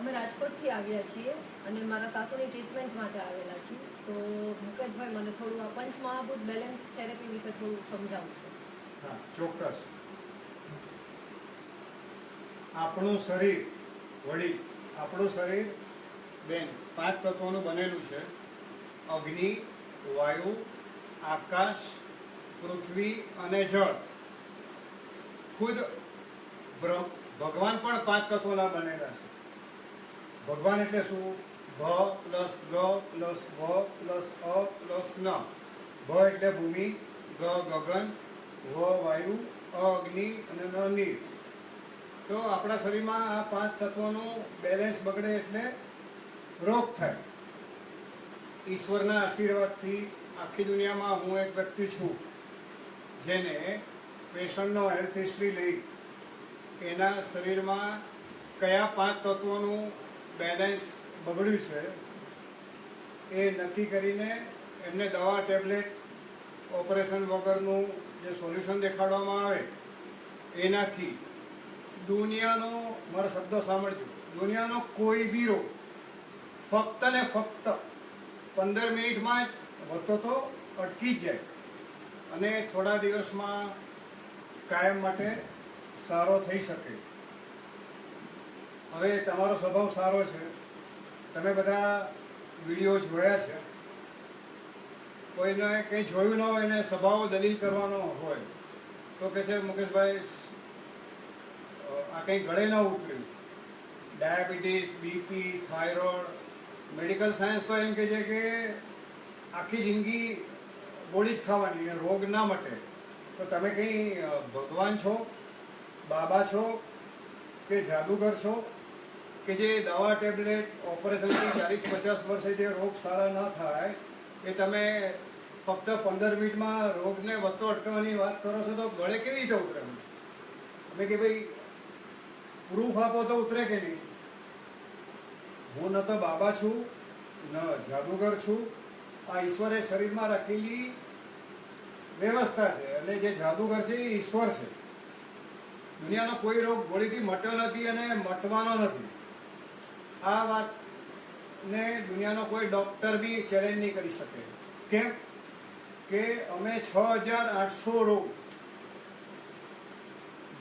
અમે રાજકોટથી આવ્યા છીએ અને મારા સાસુની ટ્રીટમેન્ટ માટે આવેલા છીએ. તો મુકેશભાઈ, મને થોડું આ પંચમહાભૂત બેલેન્સ થેરેપી વિશે થોડું સમજાવશે? હા, ચોક્કસ. આપણું શરીર, વળી આપણું શરીર, બેન, પાંચ તત્વોનું બનેલું છે. અગ્નિ, વાયુ, આકાશ, પૃથ્વી અને જળ. ખુદ ભગવાન પણ પાંચ તત્વોના બનેલા છે. ભગવાન એટલે શું? ભ પ્લસ ગ પ્લસ વ પ્લસ અ પ્લસ ન. ભ એટલે ભૂમિ, ગ ગગન, વ વાયુ, અ અગ્નિ અને ન નીર. તો આપણા શરીરમાં આ પાંચ તત્વોનું બેલેન્સ બગડે એટલે રોગ થાય. ઈશ્વરના આશીર્વાદથી આખી દુનિયામાં હું એક વ્યક્તિ છું, જેને પેશન્ટનો હેલ્થ હિસ્ટ્રી લઈ એના શરીરમાં કયા પાંચ તત્વોનું બેલેન્સ બગડ્યું છે, એ નક્કી કરીને એમને દવા ટેબ્લેટ ઓપરેશન વગરનું જે સોલ્યુશન દેખાડવામાં આવે, એનાથી દુનિયાનો, મારા શબ્દો સાંભળજો, દુનિયાનો કોઈ બી રોગ ફક્ત ને ફક્ત પંદર મિનિટમાં જ વધતો તો અટકી જ જાય. અને થોડા દિવસમાં કાયમ માટે સારો થઈ શકે. હવે તમારો સ્વભાવ સારો છે. તમે બધા વીડિયો જોયા છે. કોઈને કંઈ જોયું ન હોય એને સ્વભાવ દલીલ કરવાનો હોય, તો કે છે મુકેશભાઈ આ કંઈ ગળે ન ઉતર્યું. Diabetes, BP, thyroid, medical science તો એમ કહે છે કે આખી જિંદગી ગોળી જ ખાવાની અને રોગ ના મટે. તો તમે કંઈ ભગવાન છો, બાબા છો કે જાદુગર છો? કે જે દવા ટેબ્લેટ ઓપરેશનથી ચાલીસ પચાસ વર્ષે જે રોગ સારા ન થાય, એ તમે ફક્ત પંદર મિનિટમાં રોગને વધતો અટકાવવાની વાત કરો છો તો ગળે કેવી રીતે ઉતરે? અમે કે ભાઈ પ્રૂફ આપો તો ઉતરે કે નહીં? હું ન તો બાબા છું, ન જાદુગર છું. આ ઈશ્વરે શરીરમાં રાખેલી વ્યવસ્થા છે અને જે જાદુગર છે એ ઈશ્વર છે. દુનિયાનો કોઈ રોગ ગોળીથી મટ્યો નથી અને મટવાનો નથી. આ વાતને દુનિયાનો કોઈ ડૉક્ટર બી ચેલેન્જ નહીં કરી શકે. કેમ? કે અમે છ હજાર આઠસો રોગ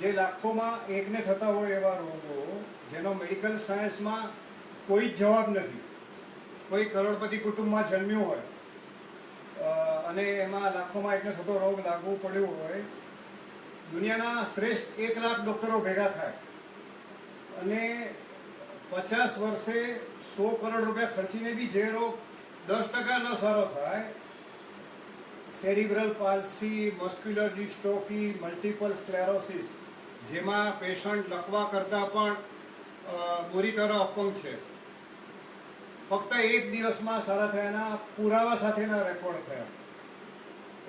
જે લાખોમાં એકને થતા હોય એવા રોગો, જેનો મેડિકલ સાયન્સમાં કોઈ જ જવાબ નથી. કોઈ કરોડપતિ કુટુંબમાં જન્મ્યું હોય અને એમાં લાખોમાં એકને થતો રોગ લાગુ પડ્યો હોય, દુનિયાના શ્રેષ્ઠ એક લાખ ડૉક્ટરો ભેગા થાય. અને પચાસ વર્ષે સો કરોડ રૂપિયા ખર્ચીને બી જે રોગ દસ ટકા ન સારો થાય cerebral palsy muscular dystrophy multiple sclerosis જેમાં પેશન્ટ લખવા કરતાં પણ બુરી તરફ અપંગ છે. ફક્ત એક દિવસમાં સારા થયાના પુરાવા સાથેના રેકોર્ડ થયા.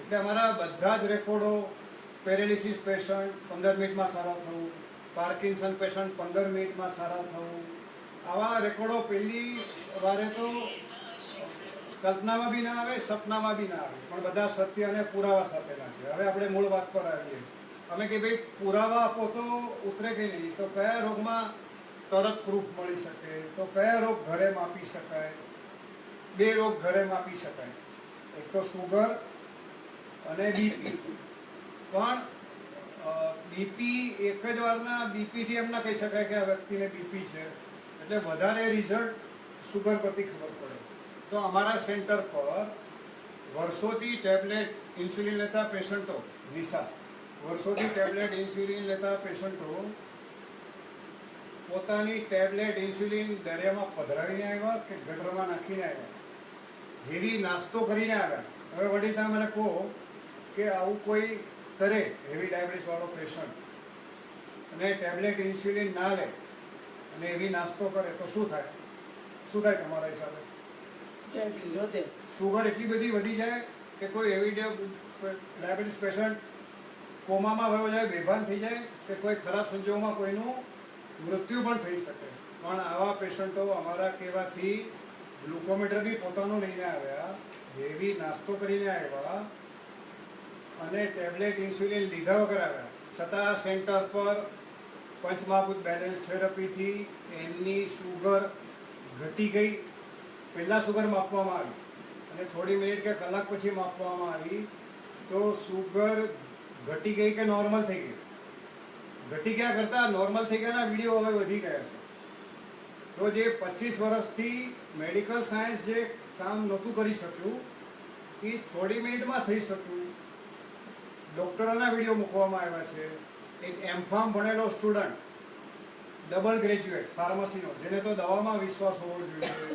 એટલે અમારા બધા જ રેકોર્ડો પેરેલિસિસ પેશન્ટ પંદર મિનિટમાં સારા થવું પાર્કિન્સન પેશન્ટ પંદર મિનિટમાં સારા થવું આવા રેકોર્ડો પહેલી વારે તો કલ્પનામાં બી ના આવે, સપનામાં બી ના આવે. પણ બધા સત્ય અને પુરાવા સાથેના છે. હવે આપણે મૂળ વાત પર આવીએ. અમે કે ભાઈ, પુરાવા આપો તો ઉતરે કે નહીં? તો કયા રોગમાં તરત પ્રૂફ મળી શકે? તો કયા રોગ ઘરે માપી શકાય? બે રોગ ઘરે માપી શકાય. એક તો સુગર અને બીપી પણ બીપી એક જ વારના બીપીથી એમ ના કહી શકાય કે આ વ્યક્તિને બીપી છે. એટલે વધારે રિઝલ્ટ સુગર પરથી ખબર પડે. તો અમારા સેન્ટર પર વર્ષોથી ટેબ્લેટ ઇન્સ્યુલિન લેતા પેશન્ટો નિશા, વર્ષોથી ટેબ્લેટ ઇન્સ્યુલિન લેતા પેશન્ટો પોતાની ટેબ્લેટ ઇન્સ્યુલિન દરિયામાં પધરાવીને આવ્યા કે ગટરમાં નાખીને આવ્યા? હેવી નાસ્તો કરીને આવ્યા. હવે વડી તમે મને કહો કે આવું કોઈ કરે, હેવી ડાયાબિટીસવાળો પેશન્ટ અને ટેબ્લેટ ઇન્સ્યુલિન ના લે. અને એવી નાસ્તો કરે તો શું થાય? શું થાય તમારા હિસાબે? સુગર એટલી બધી વધી જાય કે કોઈ એવી ડાયાબિટીસ પેશન્ટ કોમામાં વયો જાય બેભાન થઈ જાય કે કોઈ ખરાબ સંજોગોમાં કોઈનું મૃત્યુ પણ થઈ શકે. પણ આવા પેશન્ટો અમારા કહેવાથી ગ્લુકોમીટર બી પોતાનું લઈને આવ્યા હેવી નાસ્તો કરીને આવ્યા અને ટેબ્લેટ ઇન્સ્યુલિન લીધા વગર આવ્યા છતાં સેન્ટર પર પંચમહાભૂત બેલેન્સ થેરપીથી એમની સુગર ઘટી ગઈ. પહેલાં સુગર માપવામાં આવી અને થોડી મિનિટ કે કલાક પછી માપવામાં આવી તો સુગર ઘટી ગઈ કે નોર્મલ થઈ ગઈ? ઘટી ગયા કરતાં નોર્મલ થઈ ગયાના વીડિયો હવે વધી ગયા છે. તો જે પચીસ વર્ષથી મેડિકલ સાયન્સ જે કામ નહોતું કરી શક્યું, એ થોડી મિનિટમાં થઈ શક્યું. ડૉક્ટરોના વીડિયો મૂકવામાં આવ્યા છે. એક એમફાર્મ ભણેલો સ્ટુડન્ટ ડબલ ગ્રેજ્યુએટ ફાર્મસીનો જેને તો દવામાં વિશ્વાસ હોવો જોઈએ.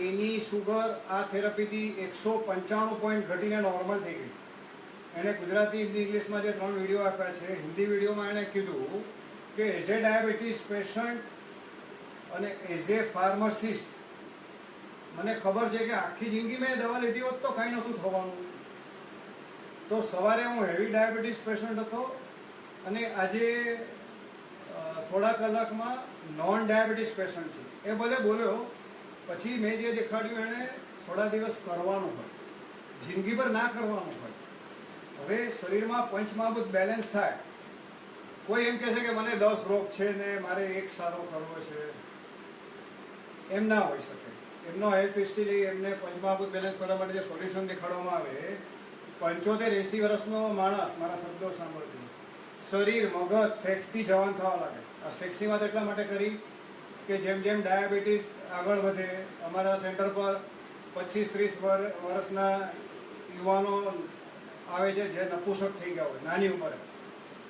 એની સુગર આ થેરપીથી એકસો પંચાણું પોઈન્ટ ઘટીને નોર્મલ થઈ ગઈ. એણે ગુજરાતી, હિન્દી, ઇંગ્લિશમાં જે ત્રણ વીડિયો આપ્યા છે, હિન્દી વિડીયોમાં એણે કીધું કે એઝ એ ડાયાબિટીસ પેશન્ટ અને એઝ એ ફાર્મસિસ્ટ મને ખબર છે કે આખી જિંદગી મેં દવા લીધી હોત તો કાંઈ નહોતું થવાનું. તો સવારે હું હેવી ડાયાબિટીસ પેશન્ટ હતો અને આજે થોડા કલાકમાં નોન ડાયાબિટીસ પેશન્ટ છું. એ બધે બોલ્યો, પછી મેં જે દેખાડ્યું એણે થોડા દિવસ કરવાનું હોય. જિંદગીભર ના કરવાનું હોય. હવે શરીરમાં પંચમહાભૂત બેલેન્સ થાય. કોઈ એમ કહે છે કે મને દસ રોગ છે ને મારે એક સારો કરવો છે. એમ ના હોઈ શકે. એમનો હેલ્થ હિસ્ટ્રી એમને પંચમહાભૂત બેલેન્સ કરવા માટે જે સોલ્યુશન દેખાડવામાં આવે, પંચોતેર એંસી વર્ષનો માણસ, મારા શબ્દો સાંભળજો. શરીર, મગજ, સેક્સથી જવાન થવા લાગે. આ સેક્સની વાત એટલા માટે કરી કે જેમ જેમ ડાયાબિટીસ આગળ વધે, અમારા સેન્ટર પર પચીસ ત્રીસ વર્ષના યુવાનો આવે છે જે નપુસક થઈ ગયા હોય, નાની ઉંમરે.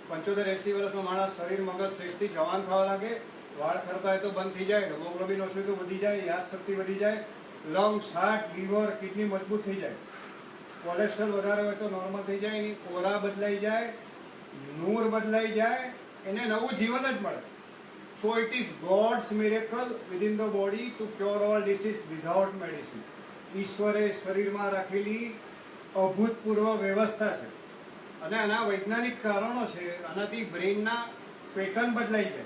પંચોતેર એંસી વર્ષનો માણસ શરીર, મગજ, સેક્સથી જવાન થવા લાગે. વાળ ખરતા હોય તો બંધ થઈ જાય, હિમોગ્લોબિન ઓછું તો વધી જાય યાદશક્તિ વધી જાય લંગ્સ હાર્ટ લીવર, કિડની મજબૂત થઈ જાય. કોલેસ્ટ્રોલ વધારે હોય તો નોર્મલ થઈ જાય, એની કોરા બદલાઈ જાય નૂર બદલાઈ જાય, એને નવું જીવન જ મળે. So it is God's miracle within the body to cure all disease without medicine ઈશ્વરે શરીરમાં રાખેલી અભૂતપૂર્વ વ્યવસ્થા છે. અને આના વૈજ્ઞાનિક કારણો છે, આનાથી બ્રેઇનના પેટર્ન બદલાઈ જાય.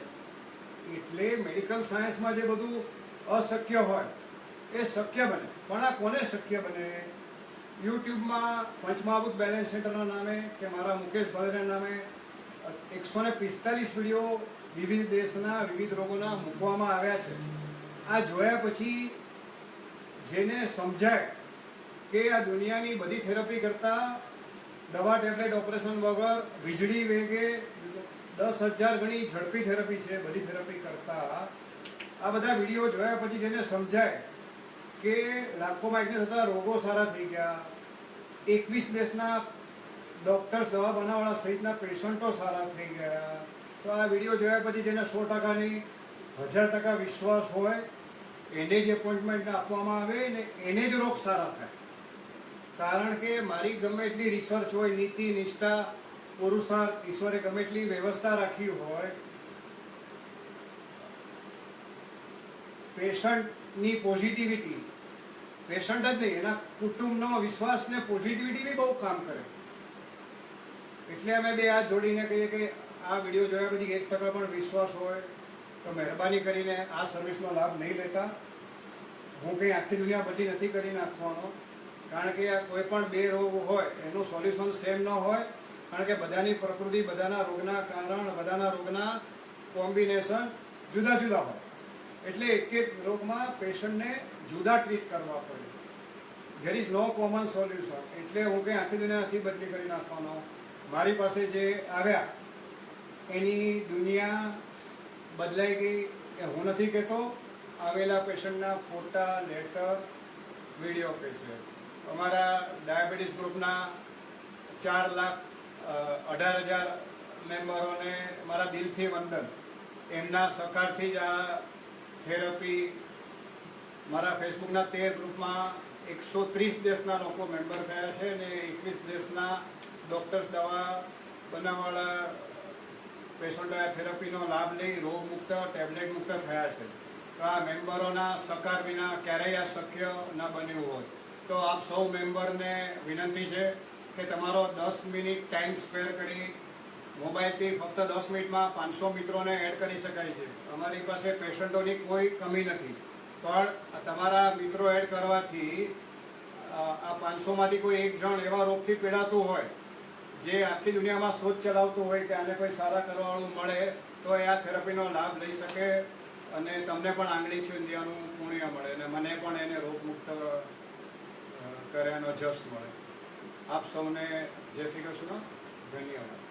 એટલે મેડિકલ સાયન્સમાં જે બધું અશક્ય હોય, એ શક્ય બને. પણ આ કોને શક્ય બને? યુટ્યુબમાં પંચમહાભૂત બેલેન્સ સેન્ટરના નામે કે મારા મુકેશ ભાદરના નામે એકસો ને પિસ્તાલીસ વીડિયો વિવિધ દેશના વિવિધ રોગોના મૂકવામાં આવ્યા છે. આ જોયા પછી જેને સમજાય કે આ દુનિયાની બધી થેરપી કરતાં દવા ટેબ્લેટ ઓપરેશન વગર વીજળી વેગે દસ હજાર ગણી ઝડપી થેરપી છે, બધી થેરપી કરતાં. આ બધા વીડિયો જોયા પછી જેને સમજાય કે લાખોમાં એકને થતા રોગો સારા થઈ ગયા. એકવીસ દેશના ડોક્ટર્સ દવા બનાવવાળા સહિતના પેશન્ટો સારા થઈ ગયા. તો આ વીડિયો જોયા પછી જેને સો ટકાની, હજાર ટકા વિશ્વાસ હોય, એને જ એપોઇન્ટમેન્ટ આપવામાં આવે ને એને જ રોગ સારા થાય. કારણ કે મારી ગમે એટલી રિસર્ચ હોય, નીતિ, નિષ્ઠા, પુરુષાર્થ, ઈશ્વરે ગમે એટલી વ્યવસ્થા રાખી હોય પેશન્ટની પોઝિટિવિટી પેશન્ટ જ નહીં, એના કુટુંબનો વિશ્વાસ ને પોઝિટિવિટી બી બહુ કામ કરે. એટલે અમે બે આ જોડીને કહીએ કે આ વીડિયો જોયા પછી એક ટકા પણ વિશ્વાસ હોય તો મહેરબાની કરીને આ સર્વિસનો લાભ નહીં લેતા. હું કંઈ આખી દુનિયા બદલી નથી કરી નાખવાનો, કારણ કે આ કોઈ પણ બે રોગ હોય, એનું સોલ્યુશન સેમ ન હોય, કારણ કે બધાની પ્રકૃતિ, બધાના રોગના કારણ, બધાના રોગના કોમ્બિનેશન જુદા જુદા હોય. એટલે એક એક રોગમાં પેશન્ટને જુદા ટ્રીટ કરવા પડે. There is no common solution એટલે હું કંઈ આખી દુનિયાથી બદલી કરી નાખવાનો. મારી પાસે જે આવ્યા, એની દુનિયા બદલાઈ ગઈ એ હું નથી કહેતો, આવેલા પેશન્ટના ફોટા, લેટર, વીડિયો કે છે. અમારા ડાયાબિટીસ ગ્રુપના ચાર લાખ અઢાર હજાર મેમ્બરોને મારા દિલથી વંદન. એમના સહકારથી જ આ થેરપી મારા ફેસબુકના તેર ગ્રુપમાં એકસો ત્રીસ દેશના લોકો મેમ્બર થયા છે અને એકવીસ દેશના ડૉક્ટર્સ દવા બનાવવાળા પેશન્ટો આ થેરપીનો લાભ લઈ રોગ મુક્ત ટેબ્લેટ મુક્ત થયા છે. તો આ મેમ્બરોના સહકાર વિના ક્યારેય આ શક્ય ન બન્યું હોય. તો આપ સૌ મેમ્બરને વિનંતી છે કે તમારો દસ મિનિટ ટાઈમ સ્પેર કરી મોબાઈલથી ફક્ત દસ મિનિટમાં પાંચસો મિત્રોને એડ કરી શકાય છે. અમારી પાસે પેશન્ટોની કોઈ કમી નથી. પણ તમારા મિત્રો એડ કરવાથી આ પાંચસોમાંથી કોઈ એક જણ એવા રોગથી પીડાતું હોય, જે આખી દુનિયામાં શોધ ચલાવતું હોય કે આને કોઈ સારા કરવાવાળું મળે, તો એ આ થેરપીનો લાભ લઈ શકે અને તમને પણ આંગળી ચુંદિયાનું પુણ્ય મળે અને મને પણ એને રોગમુક્ત કર્યાનો જશ મળે. આપ સૌને જય શ્રી કૃષ્ણ. ધન્યવાદ.